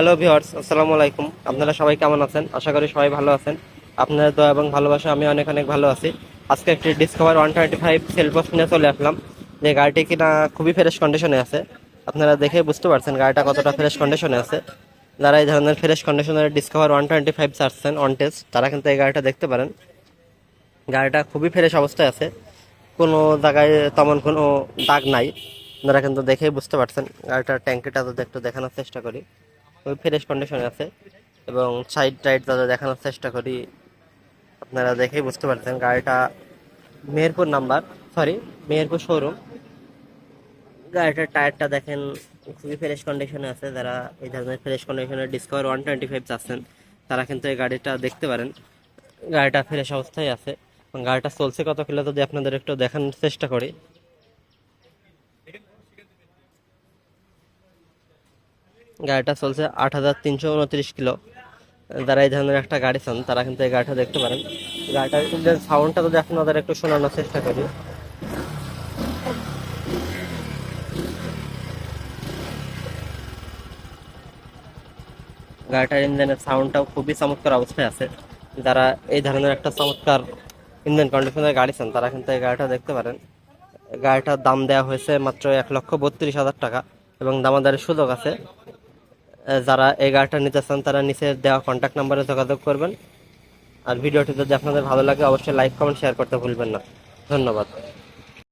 Hello viewers আসসালামু আলাইকুম। আপনারা সবাই কেমন আছেন? আশা করি সবাই ভালো আছেন। আপনাদের দয়া এবং ভালোবাসা আমি অনেক অনেক ভালো আছি। আজকে একটি ডিসকভার ওয়ান টোয়েন্টি ফাইভ সেলফোস নিয়ে চলে আসলাম। যে গাড়িটি কিনা খুবই ফ্রেশ কন্ডিশনে আছে। আপনারা দেখে বুঝতে পারছেন গাড়িটা কতটা ফ্রেশ কন্ডিশনে আছে। যারা এই ধরনের ফ্রেশ কন্ডিশনের ডিসকভার ওয়ান টোয়েন্টি ফাইভ চাচ্ছেন অন টেস্ট তারা কিন্তু এই গাড়িটা দেখতে পারেন। গাড়িটা খুবই ফ্রেশ অবস্থায় আছে। কোনো জায়গায় তেমন কোনো দাগ নাই। আপনারা কিন্তু দেখেই বুঝতে পারছেন। গাড়িটার ট্যাঙ্কিটা যদি একটু দেখানোর চেষ্টা করি। খুবই ফ্রেশ কন্ডিশনে আছে। এবং সাইড টাইড যাতে দেখানোর চেষ্টা করি, আপনারা দেখেই বুঝতে পারছেন গাড়িটা Meherpur number sorry Meherpur showroom গাড়িটার টায়ারটা দেখেন, খুবই ফ্রেশ কন্ডিশনে আছে। যারা এই ধরনের ফ্রেশ কন্ডিশনের ডিসকভার ওয়ান টোয়েন্টি ফাইভ চাচ্ছেন, তারা কিন্তু এই গাড়িটা দেখতে পারেন। গাড়িটা ফ্রেশ অবস্থায় আছে। গাড়িটা চলছে কত কিলো, যদি আপনাদের একটু দেখানোর চেষ্টা করি। গাড়িটা চলছে আট হাজার তিনশো উনত্রিশ কিলো। যারা এই ধরনের একটা গাড়ি চান, তারা কিন্তু এই গাড়িটা দেখতে পারেন। গাড়িটার সাউন্ডটা যদি আপনাদের একটু শোনানোর চেষ্টা করি। গাড়িটার ইঞ্জিনের সাউন্ডটাও খুবই চমৎকার অবস্থায় আছে। যারা এই ধরনের একটা চমৎকার ইঞ্জিন কন্ডিশনের গাড়ি চান, তারা কিন্তু এই গাড়িটা দেখতে পারেন। গাড়িটার দাম দেওয়া হয়েছে মাত্র এক লক্ষ বত্রিশ হাজার টাকা এবং দামাদারের সুযোগ আছে। যারা এই গাড়িটা নিতে চান, তারা নিচে দেওয়া কন্ট্যাক্ট নাম্বারে যোগাযোগ করবেন। আর ভিডিওটি যদি আপনাদের ভালো লাগে, অবশ্যই লাইক কমেন্ট শেয়ার করতে ভুলবেন না। ধন্যবাদ।